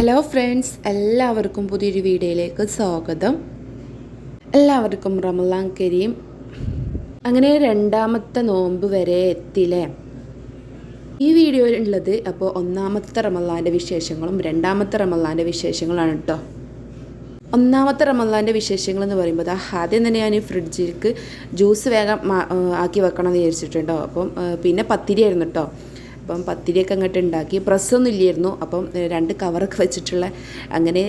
Hello friends എല്ലാവർക്കും പുതിയൊരു വീഡിയോയിലേക്ക് സ്വാഗതം. എല്ലാവർക്കും റമലാൻ കരീം. അങ്ങനെ രണ്ടാമത്തെ നോമ്പ് വരെ എത്തില്ലേ ഈ വീഡിയോയിൽ ഉള്ളത് അപ്പോൾ ഒന്നാമത്തെ റമലാന്റെ വിശേഷങ്ങളും രണ്ടാമത്തെ റമലാന്റെ വിശേഷങ്ങളാണ് കേട്ടോ ഒന്നാമത്തെ റമലാന്റെ വിശേഷങ്ങൾ എന്ന് പറയുമ്പോൾ ആദ്യം തന്നെ ഞാൻ ഈ ഫ്രിഡ്ജിലേക്ക് ജ്യൂസ് വേഗം ആക്കി വെക്കണം എന്ന് വിചാരിച്ചിട്ടുണ്ടോ അപ്പം പിന്നെ പത്തിരി ആയിരുന്നു കേട്ടോ അപ്പം പത്തിരിയൊക്കെ അങ്ങോട്ട് ഉണ്ടാക്കി. പ്രസ്സൊന്നും ഇല്ലായിരുന്നു. അപ്പം രണ്ട് കവറൊക്കെ വെച്ചിട്ടുള്ള അങ്ങനെ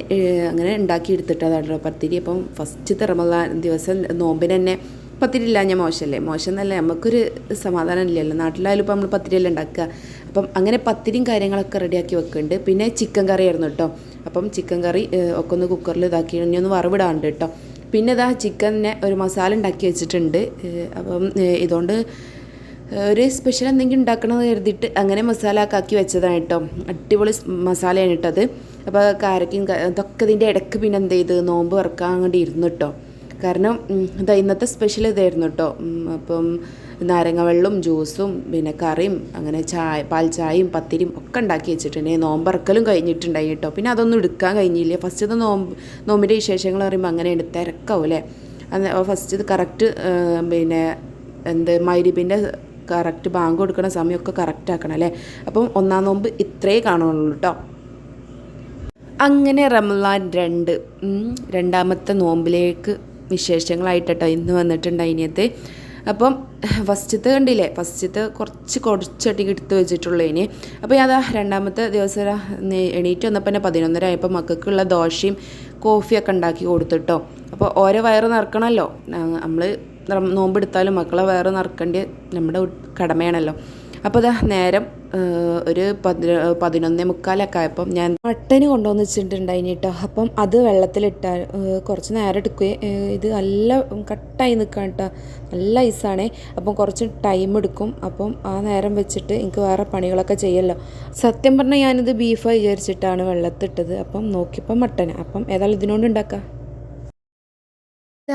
അങ്ങനെ ഉണ്ടാക്കി എടുത്തിട്ടതാണ് പത്തിരി. അപ്പം ഫസ്റ്റ് തിറമുള്ള ദിവസം നോമ്പിന് തന്നെ പത്തിരി ഞാൻ മോശമല്ലേ? മോശം എന്നല്ല നമുക്കൊരു സമാധാനം ഇല്ലല്ലോ. നാട്ടിലായാലും ഇപ്പം നമ്മൾ പത്തിരിയല്ല ഉണ്ടാക്കുക. അപ്പം അങ്ങനെ പത്തിരിയും കാര്യങ്ങളൊക്കെ റെഡിയാക്കി വെക്കുന്നുണ്ട്. പിന്നെ ചിക്കൻ കറി ആയിരുന്നു കേട്ടോ. അപ്പം ചിക്കൻ കറി ഒക്കെ ഒന്ന് കുക്കറിൽ ഇതാക്കി ഇനി ഒന്ന് വറവിടാണ്ട് കേട്ടോ. പിന്നെ ഇതാ ചിക്കനെ ഒരു മസാല ഉണ്ടാക്കി വെച്ചിട്ടുണ്ട്. അപ്പം ഇതുകൊണ്ട് ഒരു സ്പെഷ്യൽ എന്തെങ്കിലും ഉണ്ടാക്കണമെന്ന് കരുതിയിട്ട് അങ്ങനെ മസാല ആക്കി വെച്ചതാണ് കേട്ടോ. അടിപൊളി മസാലയാണ് കേട്ടോ അത്. അപ്പോൾ കാരക്കും ഇതൊക്കെ ഇതിന്റെ ഇടയ്ക്ക് പിന്നെ എന്ത് ചെയ്ത് നോമ്പ് വറക്കാൻ അങ്ങോട്ട് ഇരുന്നു കേട്ടോ. കാരണം ഇതാ ഇന്നത്തെ സ്പെഷ്യൽ ഇതായിരുന്നു കേട്ടോ. അപ്പം നാരങ്ങ വെള്ളവും ജ്യൂസും പിന്നെ കറിയും അങ്ങനെ ചായ പാൽ ചായയും പത്തിരിയും ഒക്കെ ഉണ്ടാക്കി വെച്ചിട്ടുണ്ട്. നോമ്പറക്കലും കഴിഞ്ഞിട്ടുണ്ടായി കേട്ടോ. പിന്നെ അതൊന്നും എടുക്കാൻ കഴിഞ്ഞില്ല. ഫസ്റ്റ് ഇത് നോമ്പ് നോമ്പിന്റെ വിശേഷങ്ങൾ പറയുമ്പോൾ അങ്ങനെയുണ്ട് തിരക്കാവും അല്ലേ? ഫസ്റ്റ് ഇത് കറക്റ്റ് പിന്നെ എന്ത് മൈരിപ്പിന്റെ കറക്റ്റ് ബാങ്ക് കൊടുക്കുന്ന സമയമൊക്കെ കറക്റ്റ് ആക്കണം അല്ലേ? അപ്പം ഒന്നാം നോമ്പ് ഇത്രേ കാണുള്ളൂ കേട്ടോ. അങ്ങനെ റമലാൻ രണ്ട് രണ്ടാമത്തെ നോമ്പിലേക്ക് വിശേഷങ്ങളായിട്ടോ ഇന്ന് വന്നിട്ടുണ്ട് അതിനകത്ത് അപ്പം ഫസ്റ്റത്തെ കണ്ടില്ലേ? ഫസ്റ്റത്തെ കുറച്ച് കുറച്ചട്ടി എടുത്ത് വെച്ചിട്ടുള്ളൂ ഇനി. അപ്പോൾ ഞാൻ രണ്ടാമത്തെ ദിവസം എണീറ്റ് വന്നപ്പോൾ തന്നെ പതിനൊന്നര ആയപ്പോൾ മക്കൾക്കുള്ള ദോശയും കോഫിയൊക്കെ ഉണ്ടാക്കി കൊടുത്തിട്ടോ. അപ്പോൾ ഓരോ വയറ് നിറക്കണമല്ലോ നമ്മൾ നോമ്പെടുത്താലും മക്കളെ വയറ് നിറക്കേണ്ട നമ്മുടെ കടമയാണല്ലോ. അപ്പോൾ ഇതാ നേരം ഒരു പതി പതിനൊന്നേ മുക്കാലൊക്കെ ആയപ്പം ഞാൻ മട്ടന് കൊണ്ടുവന്ന് വെച്ചിട്ടുണ്ടായിന് കേട്ടോ അപ്പം അത് വെള്ളത്തിലിട്ടാൽ കുറച്ച് നേരം എടുക്കുകയും ഇത് നല്ല കട്ടായി നിൽക്കാൻ കേട്ടോ നല്ല ഐസാണേ. അപ്പം കുറച്ച് ടൈം എടുക്കും. അപ്പം ആ നേരം വെച്ചിട്ട് എനിക്ക് വേറെ പണികളൊക്കെ ചെയ്യല്ലോ. സത്യം പറഞ്ഞാൽ ഞാനിത് ബീഫ് വിചാരിച്ചിട്ടാണ് വെള്ളത്തിട്ടത്. അപ്പം നോക്കിയപ്പോൾ മട്ടന്. അപ്പം ഏതായാലും ഇതിനോണ്ട് ഉണ്ടാക്കാം.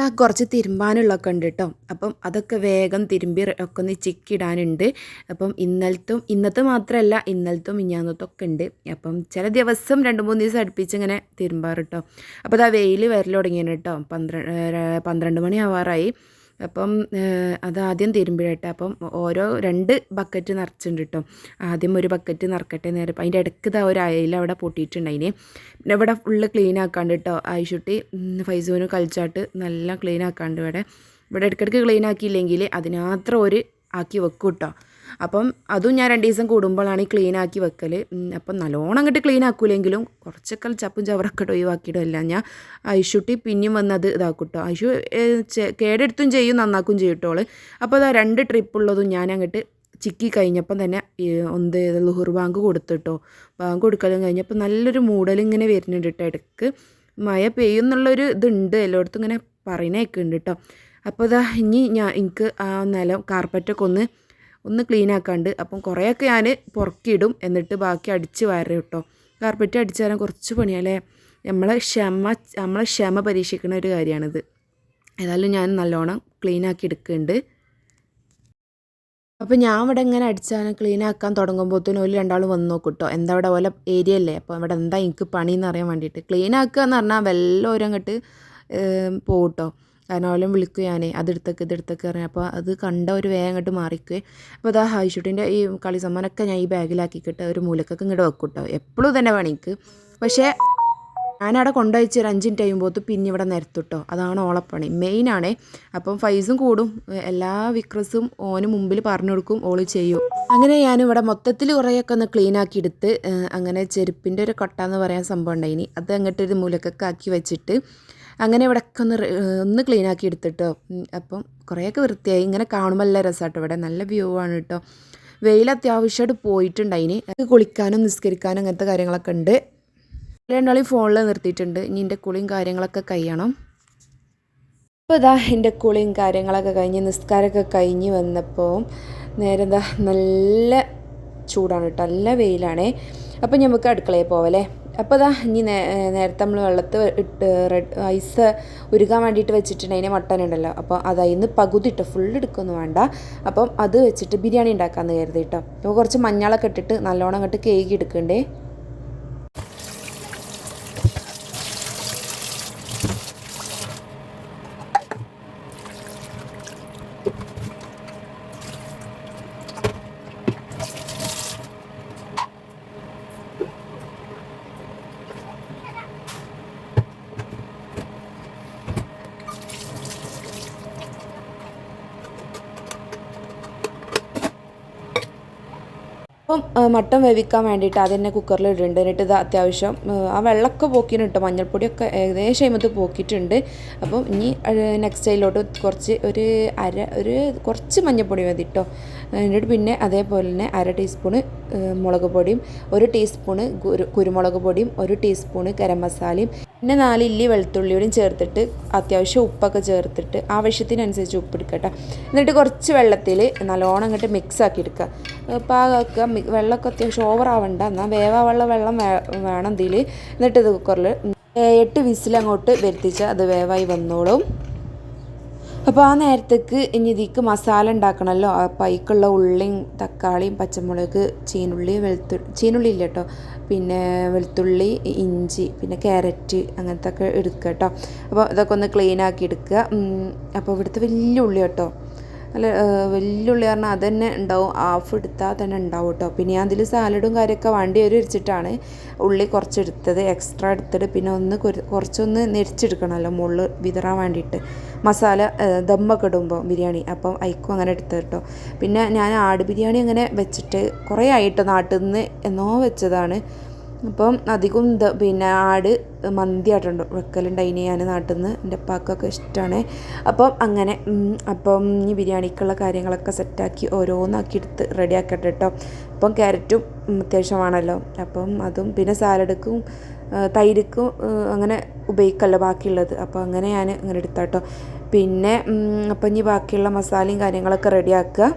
ആ കുറച്ച് തിരുമ്പാനുള്ളതൊക്കെ ഉണ്ട് കേട്ടോ അപ്പം അതൊക്കെ വേഗം തിരുമ്പി ഒക്കെ ഒന്ന് ചിക്കിടാനുണ്ട്. അപ്പം ഇന്നലത്തും ഇന്നത്തെ മാത്രമല്ല ഇന്നലത്തും മിഞ്ഞാന്നത്തൊക്കെ ഉണ്ട്. അപ്പം ചില ദിവസം രണ്ട് മൂന്ന് ദിവസം അടുപ്പിച്ച് ഇങ്ങനെ തിരുമ്പാറ് കേട്ടോ അപ്പോൾ അതാ വെയിൽ വരൽ തുടങ്ങിയാണ് കേട്ടോ പന്ത്രണ്ട് പന്ത്രണ്ട് മണി ആവാറായി. അപ്പം അത് ആദ്യം തിരുമ്പിടട്ടെ അപ്പം ഓരോ രണ്ട് ബക്കറ്റ് നിറച്ചിട്ടുണ്ട് കേട്ടോ. ആദ്യം ഒരു ബക്കറ്റ് നിറക്കട്ടെ നേരെ അതിന്റെ ഇടയ്ക്ക് ഇതാ ഒരു അയല അവിടെ പൊട്ടിയിട്ടുണ്ടായിന്. പിന്നെ ഇവിടെ ഫുള്ള് ക്ലീൻ ആക്കാണ്ട് കേട്ടോ. ആയിഷുട്ടി ഫൈസൂന് കളിച്ചാട്ട് നല്ല ക്ലീൻ ആക്കാണ്ട് ഇവിടെ. ഇവിടെ ഇടയ്ക്കിടയ്ക്ക് ക്ലീൻ ആക്കിയില്ലെങ്കിൽ അതിനാത്രം ഒരു ആക്കി വെക്കും കേട്ടോ. അപ്പം അതും ഞാൻ രണ്ട് ദിവസം കൂടുമ്പോഴാണ് ഈ ക്ലീൻ ആക്കി വെക്കൽ അപ്പം നല്ലോണം അങ്ങോട്ട് ക്ലീൻ ആക്കൂലെങ്കിലും കുറച്ചൊക്കെ ചപ്പും ചവറൊക്കെ ഇട്ട് എല്ലാം ഞാൻ ഐഷുട്ടി പിന്നെയും വന്നത് ഇതാക്കൂട്ടോ. കേട്ടോ ഐഷു കേടെടുത്തും ചെയ്യും നന്നാക്കും ചെയ്യട്ടോൾ അപ്പോൾ അതാ രണ്ട് ട്രിപ്പുള്ളതും ഞാൻ അങ്ങോട്ട് ചിക്കി കഴിഞ്ഞപ്പം തന്നെ ഒന്ന് ലുഹുർ ബാങ്ക് കൊടുത്തിട്ടോ. ബാങ്ക് കൊടുക്കലും കഴിഞ്ഞപ്പോൾ നല്ലൊരു മൂടലിങ്ങനെ വരുന്നുണ്ട് കേട്ടോ ഇടയ്ക്ക് മഴ പെയ്യുന്നുള്ളൊരു ഇതുണ്ട്. എല്ലായിടത്തും ഇങ്ങനെ പറയുന്നേക്കുണ്ട് കേട്ടോ അപ്പോൾ ഇതാ ഇനി ഞാൻ എനിക്ക് ആ നിലം കാർപ്പറ്റൊക്കെ ഒന്ന് ഒന്ന് ക്ലീൻ ആക്കാണ്ട് അപ്പം കുറേയൊക്കെ ഞാൻ പുറക്കിയിടും. എന്നിട്ട് ബാക്കി അടിച്ച് വാരം കേട്ടോ കാർപ്പറ്റ് അടിച്ച് തരാൻ കുറച്ച് പണിയല്ലേ നമ്മളെ ക്ഷമ നമ്മളെ ക്ഷമ പരീക്ഷിക്കുന്ന ഒരു കാര്യമാണിത് ഏതായാലും ഞാൻ നല്ലോണം ക്ലീൻ ആക്കി എടുക്കുന്നുണ്ട് അപ്പോൾ ഞാൻ ഇവിടെ ഇങ്ങനെ അടിച്ചാൽ ക്ലീൻ ആക്കാൻ തുടങ്ങുമ്പോഴത്തേനും ഒരു രണ്ടാളും വന്ന് നോക്കും കേട്ടോ എന്താ ഇവിടെ പോലെ ഏരിയ അല്ലേ? അപ്പോൾ ഇവിടെ എന്താ എനിക്ക് പണി എന്ന് അറിയാൻ വേണ്ടിയിട്ട്. ക്ലീൻ ആക്കുക എന്ന് പറഞ്ഞാൽ വല്ലവരും അങ്ങോട്ട് പോകും കേട്ടോ കാരണം അവളും വിളിക്കും ഞാനേ അതെടുത്തേക്ക് ഇതെടുത്തേക്ക് അപ്പോൾ അത് കണ്ട ഒരു വേഗം അങ്ങോട്ട് മാറിക്കേ. അപ്പോൾ അതാ ഹൈഷൂട്ടിന്റെ ഈ കളി സമ്മാനമൊക്കെ ഞാൻ ഈ ബാഗിലാക്കിക്കിട്ട് ഒരു മൂലക്കൊക്കെ ഇങ്ങോട്ട് വെക്കും കേട്ടോ എപ്പോഴും തന്നെ പണിക്ക് പക്ഷേ ഞാനവിടെ കൊണ്ടുവച്ച് ഒരു അഞ്ച് ടൈം കഴിയുമ്പോൾ പിന്നെ ഇവിടെ നിരത്തുട്ടോ. അതാണ് ഓളപ്പണി മെയിനാണേ അപ്പം ഫൈസും കൂടും. എല്ലാ വിക്രസും ഓന് മുമ്പിൽ പറഞ്ഞു കൊടുക്കും ഓൾ ചെയ്യും. അങ്ങനെ ഞാനിവിടെ മൊത്തത്തിൽ കുറേയൊക്കെ ഒന്ന് ക്ലീൻ ആക്കി എടുത്ത് അങ്ങനെ ചെരുപ്പിന്റെ ഒരു കൊട്ട എന്ന് പറയാൻ സംഭവം ഉണ്ടായിനി. അത് അങ്ങോട്ടൊരു മൂലക്കൊക്കെ ആക്കി വെച്ചിട്ട് അങ്ങനെ ഇവിടെയൊക്കെ ഒന്ന് ഒന്ന് ക്ലീൻ ആക്കി എടുത്തിട്ടോ. അപ്പം കുറേയൊക്കെ വൃത്തിയായി. ഇങ്ങനെ കാണുമ്പോൾ നല്ല രസമാട്ടോ ഇവിടെ. നല്ല വ്യൂ ആണ് കേട്ടോ വെയിൽ അത്യാവശ്യമായിട്ട് പോയിട്ടുണ്ടായിനി. കുളിക്കാനും നിസ്കരിക്കാനും അങ്ങനത്തെ കാര്യങ്ങളൊക്കെ ഉണ്ട്. രണ്ടാളി ഫോണിൽ നിർത്തിയിട്ടുണ്ട്. ഇനി എന്റെ കുളിയും കാര്യങ്ങളൊക്കെ കഴിയണം. അപ്പോൾ ഇതാ എന്റെ കുളിയും കാര്യങ്ങളൊക്കെ കഴിഞ്ഞ് നിസ്കാരമൊക്കെ കഴിഞ്ഞ് വന്നപ്പോൾ നേരെ എന്താ നല്ല ചൂടാണ് കേട്ടോ നല്ല വെയിലാണേ. അപ്പം നമുക്ക് അടുക്കളയിൽ പോവല്ലേ? അപ്പോൾ ഇതാ ഇനി നേരത്തെ നമ്മൾ വെള്ളത്ത് ഇട്ട് റെഡ് ഐസ് ഉരുകാൻ വേണ്ടിയിട്ട് വെച്ചിട്ടുണ്ടെങ്കിൽ മട്ടൻ ഉണ്ടല്ലോ. അപ്പോൾ അത് അതിന് പകുതി ഇട്ട് ഫുൾ എടുക്കൊന്നും വേണ്ട. അപ്പം അത് വെച്ചിട്ട് ബിരിയാണി ഉണ്ടാക്കാമെന്ന് കരുതി കേട്ടോ അപ്പോൾ കുറച്ച് മഞ്ഞളൊക്കെ ഇട്ടിട്ട് നല്ലോണം അങ്ങോട്ട് കേക്ക് എടുക്കണ്ടേ. അപ്പം മട്ടൻ വേവിക്കാൻ വേണ്ടിയിട്ട് അതന്നെ കുക്കറിൽ ഇടുന്നുണ്ട് എന്നിട്ട് ഇത് അത്യാവശ്യം ആ, വെള്ളമൊക്കെ പോക്കിയിട്ടുണ്ട് മഞ്ഞൾപ്പൊടിയൊക്കെ ഏകദേശം അതിമത്ത് പോക്കിയിട്ടുണ്ട്. അപ്പം ഇനി നെക്സ്റ്റ് അതിലോട്ട് കുറച്ച് ഒരു അര ഒരു കുറച്ച് മഞ്ഞൾപ്പൊടി മതി കേട്ടോ എന്നിട്ട് പിന്നെ അതേപോലെ തന്നെ അര ടീസ്പൂണ് മുളക് പൊടിയും ഒരു ടീസ്പൂണ് കുരു കുരുമുളക് പൊടിയും ഒരു ടീസ്പൂണ് ഗരം മസാലയും പിന്നെ നാല് ഇല്ലി വെളുത്തുള്ളിയോടും ചേർത്തിട്ട് അത്യാവശ്യം ഉപ്പൊക്കെ ചേർത്തിട്ട് ആവശ്യത്തിനനുസരിച്ച് ഉപ്പ് എടുക്കട്ടെ എന്നിട്ട് കുറച്ച് വെള്ളത്തിൽ നല്ലോണം അങ്ങോട്ട് മിക്സ് ആക്കി എടുക്കുക പാകാക്കുക മി- വെള്ളമൊക്കെ അത്യാവശ്യം ഓവർ ആവണ്ട എന്നാൽ വേവാവുള്ള വെള്ളം വേണം ഇതിൽ എന്നിട്ട് ഇത് കുക്കറിൽ എട്ട് വിസിൽ അങ്ങോട്ട് വരുത്തിച്ച് അത് വേവായി വന്നോളും. അപ്പോൾ ആ നേരത്തേക്ക് ഇനി ഇതിക്ക് മസാല ഉണ്ടാക്കണമല്ലോ അപ്പോൾ അതിക്കുള്ള ഉള്ളിയും തക്കാളിയും പച്ചമുളക് ചീനുള്ളി വെളുത്തു ചീനുള്ളി ഇല്ല കേട്ടോ പിന്നെ വെളുത്തുള്ളി ഇഞ്ചി പിന്നെ ക്യാരറ്റ് അങ്ങനത്തെ ഒക്കെ എടുക്കുക കേട്ടോ അപ്പോൾ ഇതൊക്കെ ഒന്ന് ക്ലീൻ ആക്കി എടുക്കുക അപ്പോൾ ഇവിടുത്തെ വലിയ ഉള്ളി കേട്ടോ നല്ല വലിയുള്ളി പറഞ്ഞാൽ അത് തന്നെ ഉണ്ടാവും. ഹാഫ് എടുത്താൽ തന്നെ ഉണ്ടാവും കേട്ടോ പിന്നെ അതിൽ സാലഡും കാര്യമൊക്കെ വണ്ടി ഒരു വെച്ചിട്ടാണ് ഉള്ളി കുറച്ചെടുത്തത് എക്സ്ട്രാ എടുത്തിട്ട് പിന്നെ ഒന്ന് കുറച്ചൊന്ന് നെരിച്ചെടുക്കണമല്ലോ മുള്ള് വിതറാൻ വേണ്ടിയിട്ട്. മസാല ദമ്മൊക്കെ ഇടുമ്പോൾ ബിരിയാണി. അപ്പം അയക്കും അങ്ങനെ എടുത്തത് കേട്ടോ പിന്നെ ഞാൻ ആട് ബിരിയാണി അങ്ങനെ വെച്ചിട്ട് കുറേ ആയിട്ടോ നാട്ടിൽ നിന്ന് എന്നോ വെച്ചതാണ്. അപ്പം അധികം പിന്നെ ആട് മന്തി വെക്കലുണ്ട് വെക്കലുണ്ടായിന് ഞാൻ നാട്ടിൽ നിന്ന് എന്റെ അപ്പാക്കൊക്കെ ഇഷ്ടമാണ് അപ്പം അങ്ങനെ അപ്പം ഈ ബിരിയാണിക്കുള്ള കാര്യങ്ങളൊക്കെ സെറ്റാക്കി ഓരോന്നാക്കി എടുത്ത് റെഡിയാക്കട്ടെ കേട്ടോ അപ്പം ക്യാരറ്റും അത്യാവശ്യമാണല്ലോ അപ്പം അതും പിന്നെ സാലഡ്ക്കും തൈരിക്കും അങ്ങനെ ഉപയോഗിക്കല്ലോ ബാക്കിയുള്ളത്. അപ്പോൾ അങ്ങനെ ഞാൻ അങ്ങനെ എടുത്താട്ടോ. പിന്നെ അപ്പം ഇനി ബാക്കിയുള്ള മസാലയും കാര്യങ്ങളൊക്കെ റെഡിയാക്കുക.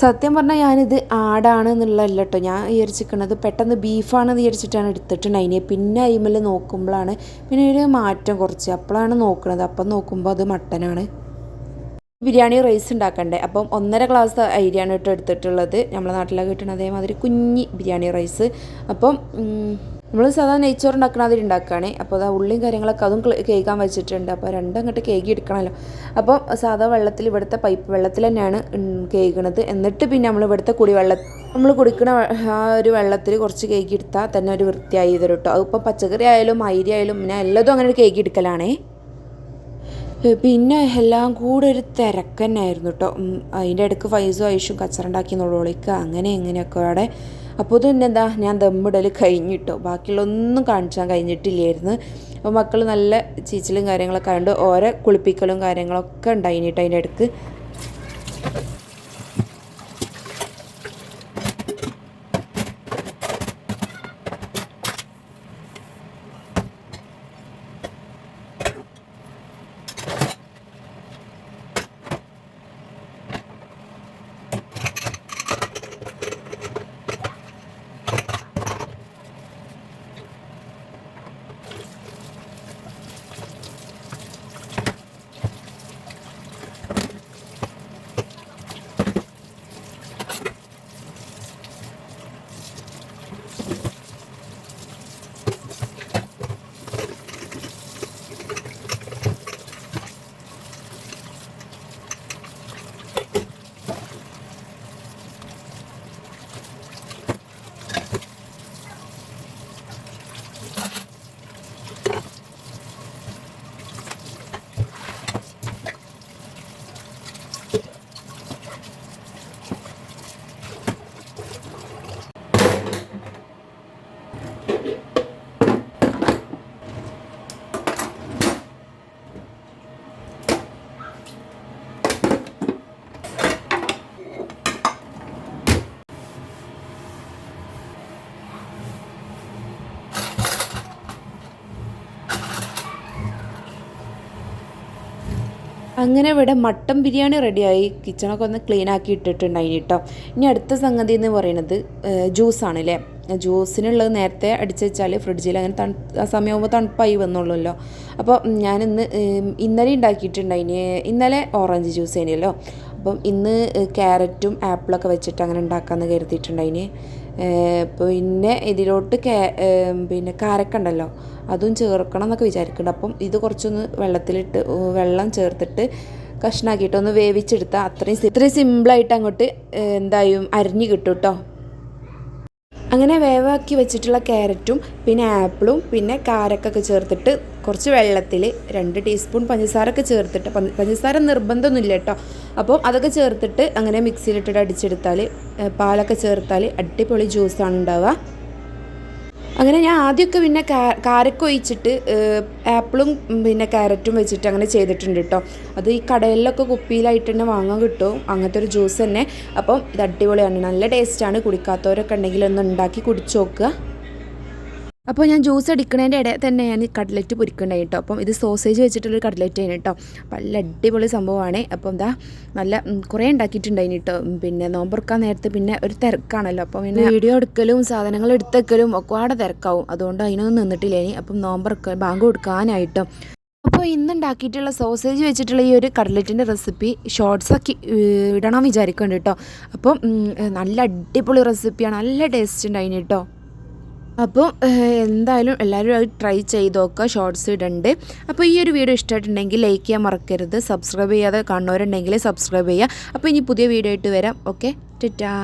സത്യം പറഞ്ഞാൽ ഞാനിത് ആടാണ് എന്നുള്ളതല്ല കേട്ടോ ഞാൻ വിചാരിച്ചിരിക്കണത് പെട്ടെന്ന് ബീഫാണ് വിചാരിച്ചിട്ടാണ് എടുത്തിട്ടുണ്ടായിനെ പിന്നെ അയിമൽ നോക്കുമ്പോഴാണ് പിന്നെ ഒരു മാറ്റം കുറച്ച്. അപ്പോഴാണ് നോക്കുന്നത് അപ്പം നോക്കുമ്പോൾ അത് മട്ടനാണ്. ബിരിയാണി റൈസ് ഉണ്ടാക്കണ്ടേ? അപ്പം ഒന്നര ഗ്ലാസ് അരിയാണ് കേട്ടോ എടുത്തിട്ടുള്ളത്. നമ്മളെ നാട്ടിലൊക്കെ കിട്ടുന്ന അതേമാതിരി കുഞ്ഞി ബിരിയാണി റൈസ് അപ്പം നമ്മൾ സാധാരണ നെയ്ച്ചോറ് ഉണ്ടാക്കണ അതിൽ അപ്പോൾ അത് ഉള്ളിയും കാര്യങ്ങളൊക്കെ അതും കേൾക്കാൻ വെച്ചിട്ടുണ്ട്. അപ്പോൾ രണ്ടും അങ്ങോട്ട് കേക്ക് എടുക്കണമല്ലോ. അപ്പോൾ സാധാ വെള്ളത്തിൽ ഇവിടുത്തെ പൈപ്പ് വെള്ളത്തിൽ തന്നെയാണ് കേൾക്കണത് എന്നിട്ട് പിന്നെ നമ്മൾ ഇവിടുത്തെ കുടിവെള്ള നമ്മൾ കുടിക്കുന്ന ആ ഒരു വെള്ളത്തിൽ കുറച്ച് കേക്ക് എടുത്താൽ തന്നെ ഒരു വൃത്തിയായി തരും കേട്ടോ. അതിപ്പോൾ പച്ചക്കറി ആയാലും അരി ആയാലും പിന്നെ എല്ലാതും അങ്ങനെ ഒരു കേക്ക് എടുക്കലാണേ. പിന്നെ എല്ലാം കൂടെ ഒരു തിരക്ക് തന്നെയായിരുന്നു കേട്ടോ അതിന്റെ ഇടയ്ക്ക് ഫൈസും ഐഷും കച്ചറുണ്ടാക്കി നോളിക്ക് അങ്ങനെ എങ്ങനെയൊക്കെ അവിടെ അപ്പോൾ തന്നെ എന്താ ഞാൻ ദമ്മിടൽ കഴിഞ്ഞിട്ടോ. ബാക്കിയുള്ള ഒന്നും കാണിച്ചാൻ കഴിഞ്ഞിട്ടില്ലായിരുന്നു. അപ്പോൾ മക്കൾ നല്ല ചീച്ചിലും കാര്യങ്ങളൊക്കെ ആയതുകൊണ്ട് ഓരോ കുളിപ്പിക്കലും കാര്യങ്ങളൊക്കെ ഉണ്ടായിട്ടോ അതിന്റെ ഇടയ്ക്ക് അങ്ങനെ ഇവിടെ മട്ടൻ ബിരിയാണി റെഡിയായി. കിച്ചണൊക്കെ ഒന്ന് ക്ലീൻ ആക്കി ഇട്ടിട്ടുണ്ടായിന് കേട്ടോ ഇനി അടുത്ത സംഗതി എന്ന് പറയുന്നത് ജ്യൂസാണ് അല്ലേ ജ്യൂസിനുള്ളത് നേരത്തെ അടിച്ചു വെച്ചാൽ ഫ്രിഡ്ജിൽ അങ്ങനെ തണു ആ സമയമാകുമ്പോൾ തണുപ്പായി വന്നുള്ളൂല്ലോ അപ്പോൾ ഞാൻ ഇന്ന് ഇന്നലെ ഉണ്ടാക്കിയിട്ടുണ്ടായിന് ഇന്നലെ ഓറഞ്ച് ജ്യൂസ് ആയിരുന്നല്ലോ അപ്പം ഇന്ന് ക്യാരറ്റും ആപ്പിളൊക്കെ വെച്ചിട്ട് അങ്ങനെ ഉണ്ടാക്കാമെന്ന് കരുതിയിട്ടുണ്ടായിന്. പിന്നെ ഇതിലോട്ട് കേ പിന്നെ കാരക്ക ഉണ്ടല്ലോ അതും ചേർക്കണം എന്നൊക്കെ വിചാരിക്കുന്നുണ്ട് അപ്പം ഇത് കുറച്ചൊന്ന് വെള്ളത്തിലിട്ട് വെള്ളം ചേർത്തിട്ട് കഷ്ണാക്കിയിട്ട് ഒന്ന് വേവിച്ചെടുത്താൽ അത്രയും ഇത്രയും സിമ്പിളായിട്ട് അങ്ങോട്ട് എന്തായും അരിഞ്ഞ് കിട്ടും കേട്ടോ അങ്ങനെ വേവാക്കി വെച്ചിട്ടുള്ള ക്യാരറ്റും പിന്നെ ആപ്പിളും പിന്നെ കാരക്കൊക്കെ ചേർത്തിട്ട് കുറച്ച് വെള്ളത്തിൽ രണ്ട് ടീസ്പൂൺ പഞ്ചസാരൊക്കെ ചേർത്തിട്ട് പഞ്ച- പഞ്ചസാര നിർബന്ധമൊന്നുമില്ല കേട്ടോ. അപ്പോൾ അതൊക്കെ ചേർത്തിട്ട് അങ്ങനെ മിക്സിയിലിട്ടിട്ട് അടിച്ചെടുത്താൽ പാലൊക്കെ ചേർത്താൽ അടിപൊളി ജ്യൂസാണ് ഉണ്ടാവുക. അങ്ങനെ ഞാൻ ആദ്യമൊക്കെ പിന്നെ കാരക്ക് ഒഴിച്ചിട്ട് ആപ്പിളും പിന്നെ ക്യാരറ്റും വെച്ചിട്ട് അങ്ങനെ ചെയ്തിട്ടുണ്ട് കേട്ടോ അത് ഈ കടയിലൊക്കെ കുപ്പിയിലായിട്ട് തന്നെ വാങ്ങാൻ കിട്ടും. അങ്ങനത്തെ ഒരു ജ്യൂസ് തന്നെ. അപ്പം ഇത് അടിപൊളിയാണ്. നല്ല ടേസ്റ്റാണ് കുടിക്കാത്തവരൊക്കെ ഉണ്ടെങ്കിൽ ഒന്ന് ഉണ്ടാക്കി കുടിച്ചു നോക്കുക. അപ്പോൾ ഞാൻ ജ്യൂസ് അടിക്കണതിന്റെ ഇടയിൽ തന്നെ ഞാൻ കട്ട്ലറ്റ് പൊരിക്കണ്ടായി കേട്ടോ അപ്പം ഇത് സോസേജ് വെച്ചിട്ടുള്ളൊരു കട്ട്ലറ്റ് ആണ് കേട്ടോ നല്ല അടിപൊളി സംഭവമാണ്. അപ്പോൾ എന്താ നല്ല കുറേ ഉണ്ടാക്കിയിട്ടുണ്ടായിന് കേട്ടോ പിന്നെ നോമ്പുറക്കാൻ നേരത്തെ പിന്നെ ഒരു തിരക്കാണല്ലോ. അപ്പം പിന്നെ വീഡിയോ എടുക്കലും സാധനങ്ങൾ എടുത്തെക്കലും ഒക്കെ ആടെ തിരക്കാവും. അതുകൊണ്ട് അതിനൊന്നും നിന്നിട്ടില്ല ഇനി അപ്പം നോമ്പുറക്ക ബാങ്ക് കൊടുക്കാനായിട്ടോ അപ്പോൾ ഇന്ന് ഉണ്ടാക്കിയിട്ടുള്ള സോസേജ് വെച്ചിട്ടുള്ള ഈ ഒരു കട്ട്ലറ്റിന്റെ റെസിപ്പി ഷോർട്സാക്കി ഇടണം വിചാരിക്കുന്നുണ്ട് കേട്ടോ അപ്പം നല്ല അടിപൊളി റെസിപ്പിയാണ് നല്ല ടേസ്റ്റ് ഉണ്ടായിന് കേട്ടോ അപ്പോൾ എന്തായാലും എല്ലാവരും അത് ട്രൈ ചെയ്ത് നോക്കുക ഷോർട്സ് ഇടണ്ട്. അപ്പോൾ ഈ ഒരു വീഡിയോ ഇഷ്ടമായിട്ടുണ്ടെങ്കിൽ ലൈക്ക് ചെയ്യാൻ മറക്കരുത്. സബ്സ്ക്രൈബ് ചെയ്യാതെ കാണുന്നവരുണ്ടെങ്കിൽ സബ്സ്ക്രൈബ് ചെയ്യുക. അപ്പോൾ ഇനി പുതിയ വീഡിയോ ആയിട്ട് വരാം. ഓക്കെ ടാ